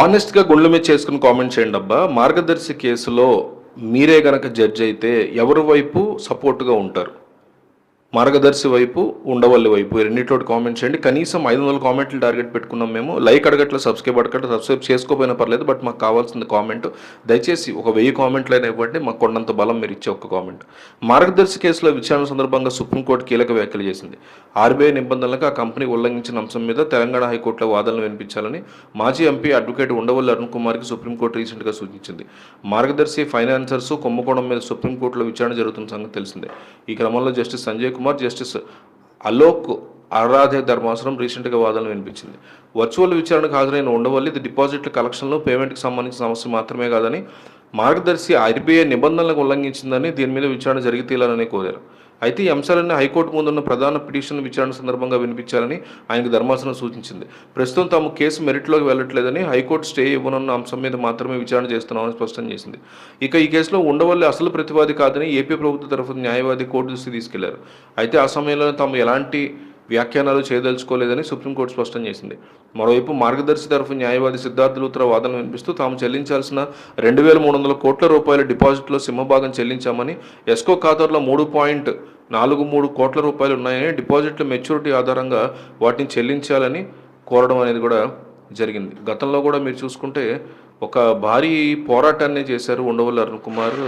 ఆనెస్ట్గా గుండెల మీద చేసుకుని కామెంట్ చేయండి అబ్బా. మార్గదర్శి కేసులో మీరే గనక జడ్జ్ అయితే ఎవరి వైపు సపోర్ట్గా ఉంటారు? మార్గదర్శి వైపు ఉండవల్లి వైపు రెండింటిలో కామెంట్ చేయండి. కనీసం ఐదు వందల కామెంట్లు టార్గెట్ పెట్టుకున్నాం మేము. లైక్ అడగట్ల సబ్స్క్రైబ్ అడగట్ల సబ్స్క్రైబ్ చేసుకోపోయినా పర్లేదు బట్ మాకు కావాల్సింది కామెంట్ దయచేసి ఒక వెయ్యి కామెంట్లు అయినా ఇవ్వండి మాకు కొండంత బలం మీరు ఇచ్చే ఒక కామెంట్ మార్గదర్శి కేసులో విచారణ సందర్భంగా సుప్రీంకోర్టు కీలక వ్యాఖ్యలు చేసింది. ఆర్బీఐ నిబంధనలకు ఆ కంపెనీ ఉల్లంఘించిన అంశం మీద తెలంగాణ హైకోర్టులో వాదనలు వినిపించాలని మాజీ ఎంపీ అడ్వకేట్ ఉండవల్లి అరుణ్ కుమార్కి సుప్రీంకోర్టు రీసెంట్గా సూచించింది. మార్గదర్శి ఫైనాన్సర్స్ కుంభకోణం మీద సుప్రీంకోర్టులో విచారణ జరుగుతున్న సంగతి తెలిసిందే. ఈ క్రమంలో జస్టిస్ సంజయ్ కుమార్ జస్టిస్ అలోక్ ఆరాధ్య ధర్మాసనం రీసెంట్గా వాదనలు వినిపించింది. వర్చువల్ విచారణకు హాజరైన ఉండవల్లి ఇది డిపాజిట్ల కలెక్షన్లో పేమెంట్కి సంబంధించిన సమస్య మాత్రమే కాదని మార్గదర్శి ఆర్బీఐ నిబంధనలకు ఉల్లంఘించిందని దీని మీద విచారణ జరిగి తీయాలని కోరారు. అయితే ఈ అంశాలన్నీ హైకోర్టు ముందున్న ప్రధాన పిటిషన్ విచారణ సందర్భంగా వినిపించాలని ఆయనకు ధర్మాసనం సూచించింది. ప్రస్తుతం తాము కేసు మెరిట్లోకి వెళ్ళట్లేదని హైకోర్టు స్టే ఇవ్వనున్న అంశం మీద మాత్రమే విచారణ చేస్తున్నామని స్పష్టం చేసింది. ఇక ఈ కేసులో ఉండవల్లి అసలు ప్రతివాది కాదని ఏపీ ప్రభుత్వ తరఫున న్యాయవాది కోర్టు దృష్టి తీసుకెళ్ళారు. అయితే ఆ సమయంలో తాము ఎలాంటి వ్యాఖ్యానాలు చేయదలుచుకోలేదని సుప్రీంకోర్టు స్పష్టం చేసింది. మరోవైపు మార్గదర్శి తరఫు న్యాయవాది సిద్ధార్థ లూత్రా వాదన వినిపిస్తూ తాము చెల్లించాల్సిన రెండు వేల మూడు వందల కోట్ల రూపాయల డిపాజిట్లో సింహభాగం చెల్లించామని ఎస్కో ఖాతాలో మూడు పాయింట్ నాలుగు మూడు కోట్ల రూపాయలు ఉన్నాయని డిపాజిట్ల మెచ్యూరిటీ ఆధారంగా వాటిని చెల్లించాలని కోరడం అనేది కూడా జరిగింది. గతంలో కూడా మీరు చూసుకుంటే ఒక భారీ పోరాటాన్ని చేశారు ఉండవల్లి అరుణ్ కుమార్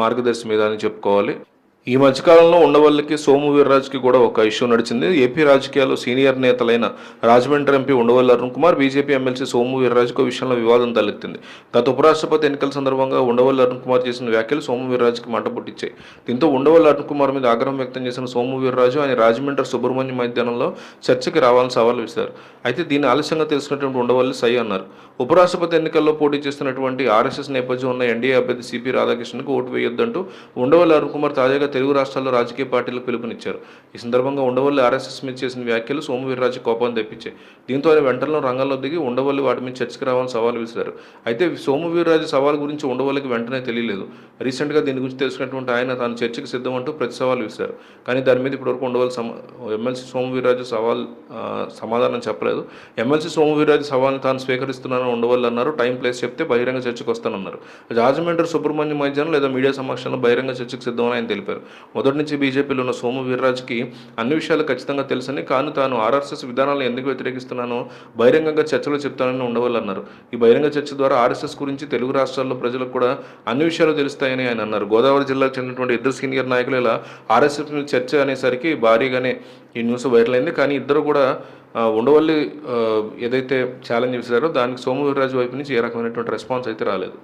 మార్గదర్శి మీద అని చెప్పుకోవాలి. ఈ మధ్యకాలంలో ఉండవల్లికి సోము వీర్రాజ్కి కూడా ఒక ఇష్యూ నడిచింది. ఏపీ రాజకీయాల్లో senior నేతలైన Rajahmundry MP Undavalli Arun Kumar BJP MLC Somu వీర్రాజుకు విషయంలో వివాదం తలెత్తింది. గత ఉపరాష్ట్రపతి ఎన్నికల సందర్భంగా ఉండవల్లి అరుణ్ కుమార్ చేసిన వ్యాఖ్యలు సోము వీర్రాజుకి మంట పుట్టించాయి. దీంతో ఉండవల్లి అరుణ్ కుమార్ మీద ఆగ్రహం వ్యక్తం చేసిన సోము వీర్రాజు ఆయన రాజమండ్రి సుబ్రహ్మణ్యం మైదానంలో చర్చకి రావాలని సవాల్ విసిరారు. అయితే దీన్ని ఆలస్యంగా తెలుసుకున్నటువంటి ఉండవల్లి సై అన్నారు. ఉపరాష్ట్రపతి ఎన్నికల్లో పోటీ చేస్తున్నటువంటి ఆర్ఎస్ఎస్ నేపథ్యం ఉన్న ఎన్డీఏ అభ్యర్థి సిపి రాధాకృష్ణకు ఓటు వేయొద్దంటూ ఉండవల్లి అరుణ్ కుమార్ తాజాగా తెలుగు రాష్ట్రాల్లో రాజకీయ పార్టీలకు పిలుపునిచ్చారు. ఈ సందర్భంగా ఉండవల్లి ఆర్ఎస్ఎస్ మీద చేసిన వ్యాఖ్యలు సోము వీర్రాజు కోపాన్ని తెప్పించాయి. దీంతో ఆయన వెంటనే రంగంలో దిగి ఉండవల్లి వాటి మీద చర్చకు రావాలని సవాల్ విసిరారు. అయితే సోము వీర్రాజు సవాల్ గురించి ఉండవల్లికి వెంటనే తెలియలేదు. రీసెంట్గా దీని గురించి తెలుసుకున్నటువంటి ఆయన తాను చర్చకు సిద్ధం అంటూ ప్రతి సవాల్ విసిరారు. కానీ దాని మీద ఇప్పటివరకు ఉండవల్లి సమ ఎమ్మెల్సీ సోము వీర్రాజు సవాల్ సమాధానం చెప్పలేదు. ఎమ్మెల్సీ సోము వీర్రాజు సవాల్ని తాను స్వీకరిస్తున్నానని ఉండవల్లి అన్నారు. టైం ప్లేస్ చెప్తే బహిరంగ చర్చకు వస్తానన్నారు. రాజమండ్రి సుబ్రహ్మణ్యం మధ్యాహ్నం లేదా మీడియా సమక్షంలో బహిరంగ చర్చకు సిద్ధమని ఆయన తెలిపారు. మొదటి నుంచి బీజేపీలో ఉన్న సోము వీర్రాజుకి అన్ని విషయాలు ఖచ్చితంగా తెలుసని కానీ తాను ఆర్ఎస్ఎస్ విధానాలను ఎందుకు వ్యతిరేకిస్తున్నానో బహిరంగంగా చర్చలో చెప్తానని ఉండవాలన్నారు. ఈ బహిరంగ చర్చ ద్వారా ఆర్ఎస్ఎస్ గురించి తెలుగు రాష్ట్రాల్లో ప్రజలకు కూడా అన్ని విషయాలు తెలుస్తాయని ఆయన అన్నారు. గోదావరి జిల్లాకు చెందినటువంటి ఇద్దరు సీనియర్ నాయకులు ఇలా ఆర్ఎస్ఎస్ చర్చ అనేసరికి భారీగానే ఈ న్యూస్ వైరల్ అయింది. కానీ ఇద్దరు కూడా ఉండవల్లి ఏదైతే ఛాలెంజ్ చేశారో దానికి సోము వీర్రాజు వైపు నుంచి ఏ రకమైనటువంటి రెస్పాన్స్ అయితే రాలేదు.